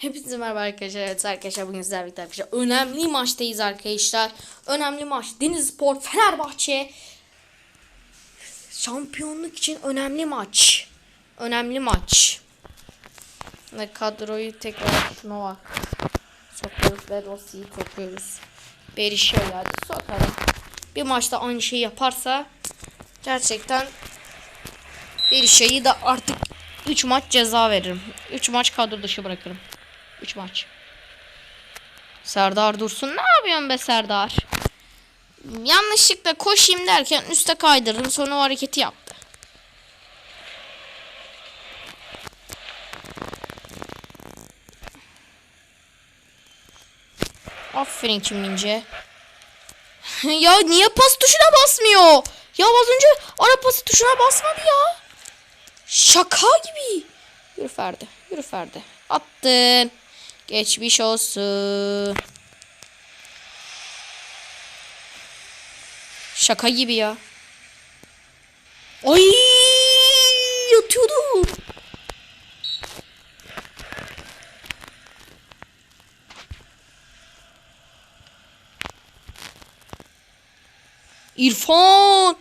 Hepinize merhaba arkadaşlar. Evet arkadaşlar bugün sizlerle birlikte arkadaşlar. Önemli maçtayız arkadaşlar. Önemli maç. Denizspor Fenerbahçe. Şampiyonluk için önemli maç. Önemli maç. Ve kadroyu tekrar Novak sokuyoruz ve Rossi'yi sokuyoruz. Berişe geldi sokalım. Bir maçta aynı şeyi yaparsa gerçekten Berişe'yi de artık 3 maç ceza veririm. 3 maç kadro dışı bırakırım. 3 maç. Serdar Dursun ne yapıyorsun be Serdar? Yanlışlıkla koşayım derken üste kaydırdım sonra o hareketi yaptı. Aferin Kim Mince. ya niye pas tuşuna basmıyor? Ya az önce ara pası tuşuna basmadı ya. Şaka gibi. Yürü Ferdi. Yürü Ferdi. Attın. Geçmiş olsun. Şaka gibi ya. Ay yatıyordum. İrfan.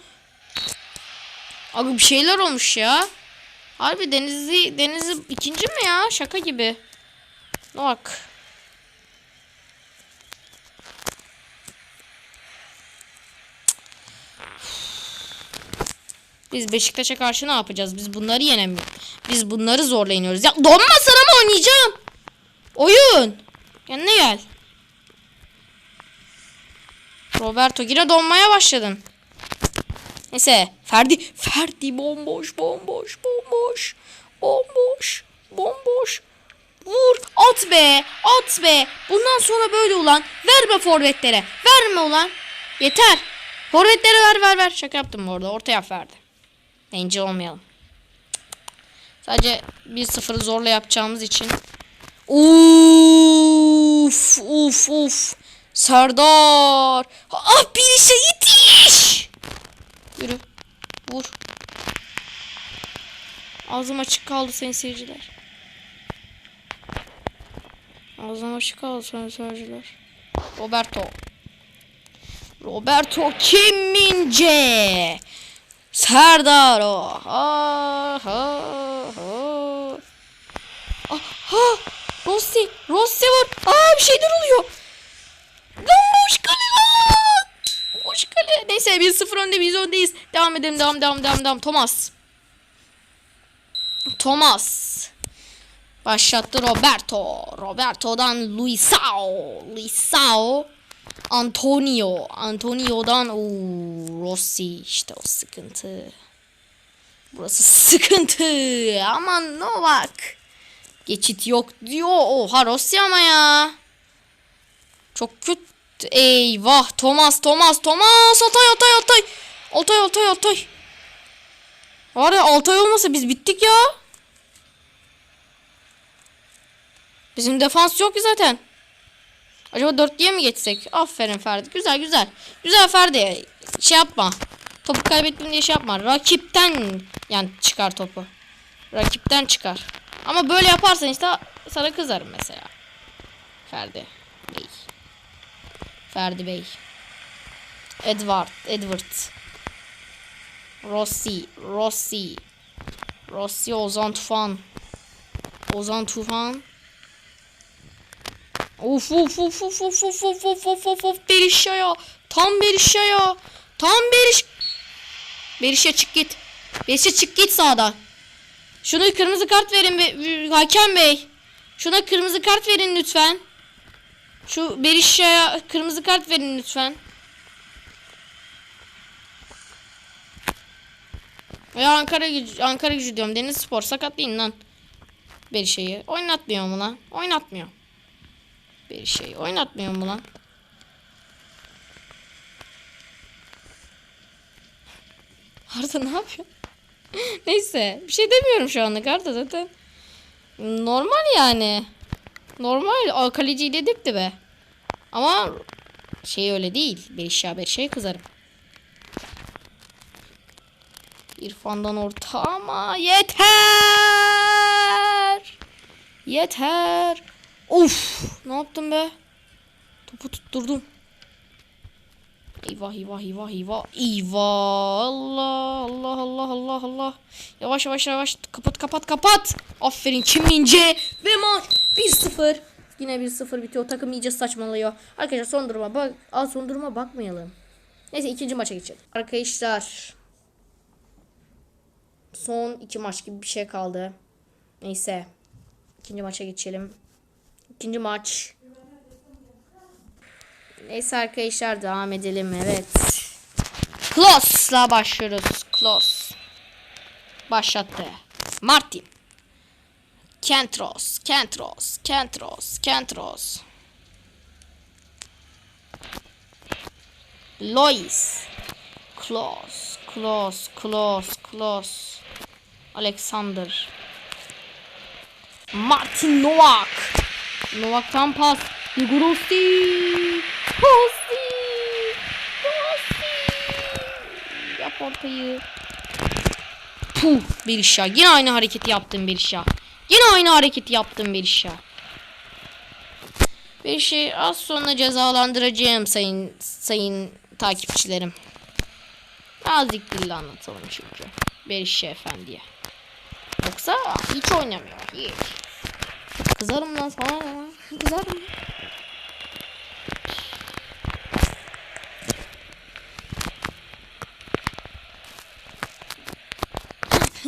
Abi bir şeyler olmuş ya. Harbi Denizli Denizli ikinci mi ya? Şaka gibi. Bak. Biz Beşiktaş'a karşı ne yapacağız? Biz bunları yenemiyoruz. Biz bunları zorla. Ya donma sana mı oynayacağım? Oyun. Kendine gel. Roberto yine donmaya başladın. Neyse Ferdi Ferdi bomboş bomboş bomboş bomboş bomboş vur. At be. At be. Bundan sonra böyle ulan. Verme forvetlere. Verme ulan. Yeter. Forvetlere ver ver ver. Şaka yaptım bu arada. Ortaya Ferdi bencil olmayalım. Sadece 1-0'ı zorla yapacağımız için. Uf uf uf. Serdar. Ah bir işe yetiş. Yürü. Vur. Ağzım açık kaldı sayın seyirciler. Ağzım açık kaldı sayın seyirciler. Roberto. Roberto Kimince. Serdar. Ha ha ha. Aha. Rossi. Rossi var. Aa bir şeyler oluyor. Bomboş kale lan. Boş kale. Neyse 1-0 önde biz öndeyiz. Devam edelim devam devam devam devam. Thomas. Thomas. Başlattı Roberto. Roberto'dan Luisao. Luisao. Antonio. Antonio'dan Oo, Rossi. İşte o sıkıntı. Burası sıkıntı. Aman Novak. Geçit yok diyor. Oha Rossi ama ya. Çok kötü. Eyvah Thomas Thomas Thomas Altay Altay Altay Altay Altay Altay Var ya Altay olmasa biz bittik ya Bizim defans yok ki zaten. Acaba 4 mi geçsek? Aferin Ferdi. Güzel güzel. Güzel Ferdi. Şey yapma. Topu kaybettim diye şey yapma. Rakipten yani çıkar topu. Rakipten çıkar. Ama böyle yaparsan işte sana kızarım mesela. Ferdi Bey. Ferdi Bey. Edward, Edward. Rossi, Rossi. Rossi Ozan Tufan. Ozan Tufan. Of of of of of of of of of of of Berisha ya. Tam Berisha ya. Tam Beriş. Berisha çık git. Berisha çık git sağdan. Şunu kırmızı kart verin be, hakem bey. Şuna kırmızı kart verin lütfen. Şu Berisha'ya kırmızı kart verin lütfen. Ya Ankara gücü, Ankara gücü diyorum. Deniz Spor sakatlayın lan. Berisha'yı. Oynatmıyor mu lan? Oynatmıyor. Berisha'yı oynatmıyor mu lan? Arda ne yapıyor? Neyse. Bir şey demiyorum şu anda Arda zaten. Normal yani. Normal kaleciyi dedirtti be. Ama şey öyle değil. Bir işe bir şey kızarım. İrfan'dan orta ama yeter. Yeter. Of ne yaptım be? Topu tutturdum. Eyvah eyvah eyvah eyvah. Eyvah. Allah Allah Allah Allah Allah. Yavaş yavaş yavaş. Kapat kapat kapat. Aferin Kim Mince. Ve maç 1-0. Yine 1-0 bitiyor. Takım iyice saçmalıyor. Arkadaşlar son duruma bak. Aa, son duruma bakmayalım. Neyse ikinci maça geçelim. Arkadaşlar. Son iki maç gibi bir şey kaldı. Neyse. İkinci maça geçelim. İkinci maç. Neyse arkadaşlar devam edelim. Evet. Klos'la başlıyoruz. Klos. Başlattı. Martin. Kentros. Kentros. Kentros. Kentros. Lois. Klos. Klos. Klos. Klos. Alexander. Martin Novak. Novak'tan pas. Hugo Rossi. Rossi. Rossi. Yap ortayı. Puh Berisha. Yine aynı hareketi yaptın Berisha. Yine aynı hareketi yaptın Berisha. Berisha'yı az sonra cezalandıracağım sayın sayın takipçilerim. Azıcık dille anlatalım çünkü. Berisha efendiye. Yoksa hiç oynamıyor. Hiç. Kızarım lan sana ne? Kızarım.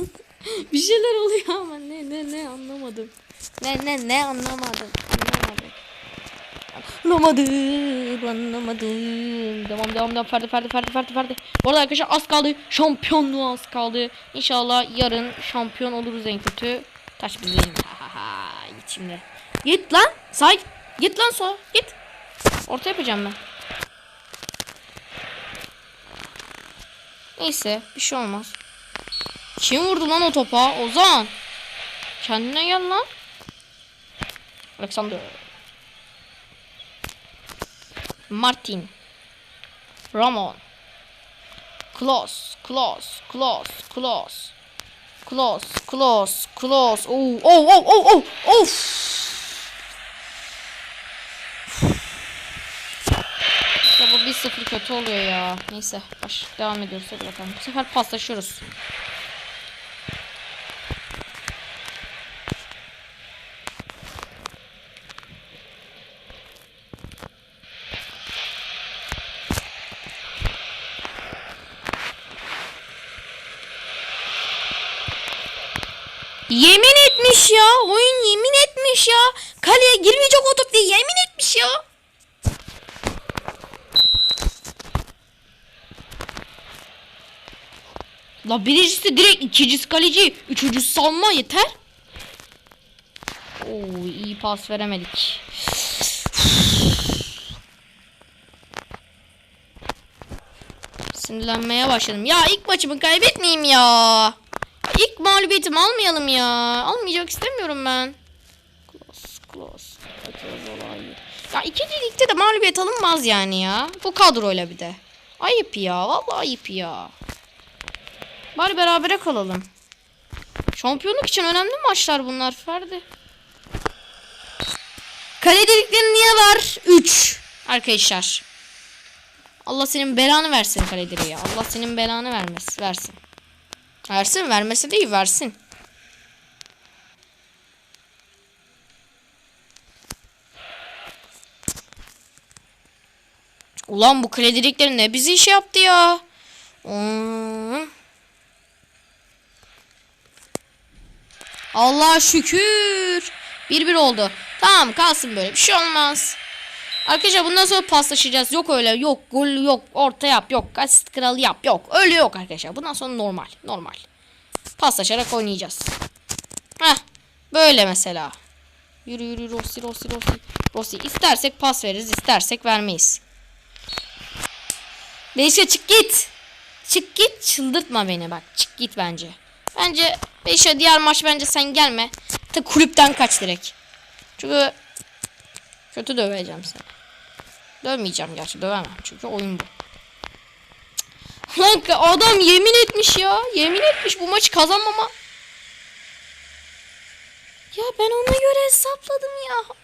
bir şeyler oluyor ama ne ne ne anlamadım. Ne ne ne anlamadım. Anlamadım. Anlamadım. Anlamadım. Devam devam devam. Ferdi Ferdi Ferdi Ferdi Ferdi. Bu arada arkadaşlar az kaldı. Şampiyonluğa az kaldı. İnşallah yarın şampiyon oluruz en kötü. Taş bizim. Ha ha ha. Git şimdi. Git lan. Git. Git lan sola. Git. Orta yapacağım ben. Neyse bir şey olmaz. Kim vurdu lan o topa? Ozan. Kendine gel lan. Alexander. Martin. Ramon. Close, close, close, close. Close, close, close. Oh, oh, oh, oh, oh. İşte bu 1-0 kötü oluyor ya. Neyse, baş devam ediyoruz hadi bakalım. Bu sefer paslaşıyoruz. Yemin etmiş ya. Oyun yemin etmiş ya. Kaleye girmeyecek o top diye yemin etmiş ya. La birincisi direkt ikincisi kaleci. Üçüncüsü savunma yeter. Oo iyi pas veremedik. Sinirlenmeye başladım. Ya ilk maçımı kaybetmeyeyim ya. İlk mağlubiyetimi almayalım ya. Almayacak istemiyorum ben. Close, close. Ya ikinci ligde de mağlubiyet alınmaz yani ya. Bu kadroyla bir de. Ayıp ya. Vallahi ayıp ya. Bari berabere kalalım. Şampiyonluk için önemli maçlar bunlar Ferdi. Kale delikleri niye var? 3 arkadaşlar. Allah senin belanı versin kale ya. Allah senin belanı vermez, versin. Versin vermesi değil versin. Ulan bu kredilikleri ne bizi iş yaptı ya. Hmm. Allah şükür. Bir bir oldu. Tamam kalsın böyle bir şey olmaz. Arkadaşlar bundan sonra paslaşacağız. Yok öyle yok gol yok orta yap yok asist kralı yap yok. Öyle yok arkadaşlar. Bundan sonra normal normal. Paslaşarak oynayacağız. Heh böyle mesela. Yürü yürü Rossi Rossi Rossi. Rossi istersek pas veririz istersek vermeyiz. Neyse çık git. Çık git çıldırtma beni bak. Çık git bence. Bence Beşe diğer maç bence sen gelme. Ta kulüpten kaç direkt. Çünkü kötü döveceğim seni. Dövmeyeceğim gerçi dövemem çünkü oyun bu. Lan adam yemin etmiş ya. Yemin etmiş bu maçı kazanmama. Ya ben ona göre hesapladım ya.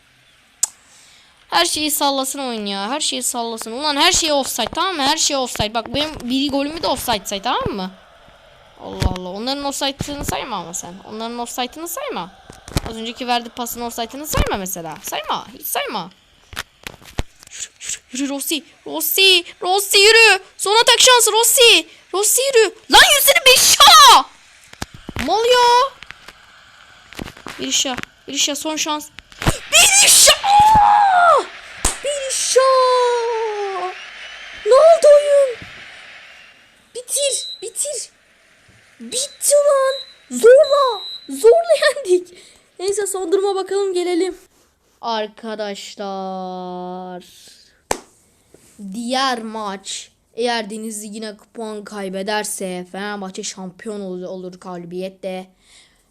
Her şeyi sallasın oyun ya. Her şeyi sallasın. Ulan her şey offside tamam mı? Her şey offside. Bak benim bir golümü de offside say tamam mı? Allah Allah. Onların offside'ını sayma ama sen. Onların offside'ını sayma. Az önceki verdi pasın offside'ını sayma mesela. Sayma. Hiç sayma. Yürü, yürü, yürü Rossi. Rossi. Rossi yürü. Son atak şansı Rossi. Rossi yürü. Lan yüzünü beş ya. Mal ya. Berisha. Berisha son şans. Berisha. Aa! Berisha. Ne oldu oyun? Bitir. Bitir. Bitti lan. Zorla. Zorla yendik. Neyse son duruma bakalım gelelim. Arkadaşlar. Diğer maç. Eğer Denizli yine puan kaybederse Fenerbahçe şampiyon olur, olur galibiyette.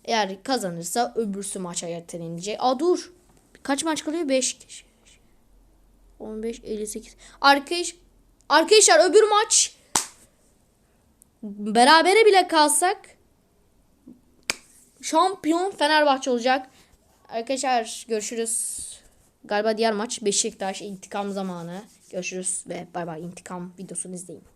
Eğer kazanırsa öbürsü maça ertelenecek. Aa dur. Kaç maç kalıyor? 5 15 58. Arkadaş Arkadaşlar öbür maç berabere bile kalsak şampiyon Fenerbahçe olacak. Arkadaşlar görüşürüz. Galiba diğer maç Beşiktaş intikam zamanı. Görüşürüz ve bay bay intikam videosunu izleyin.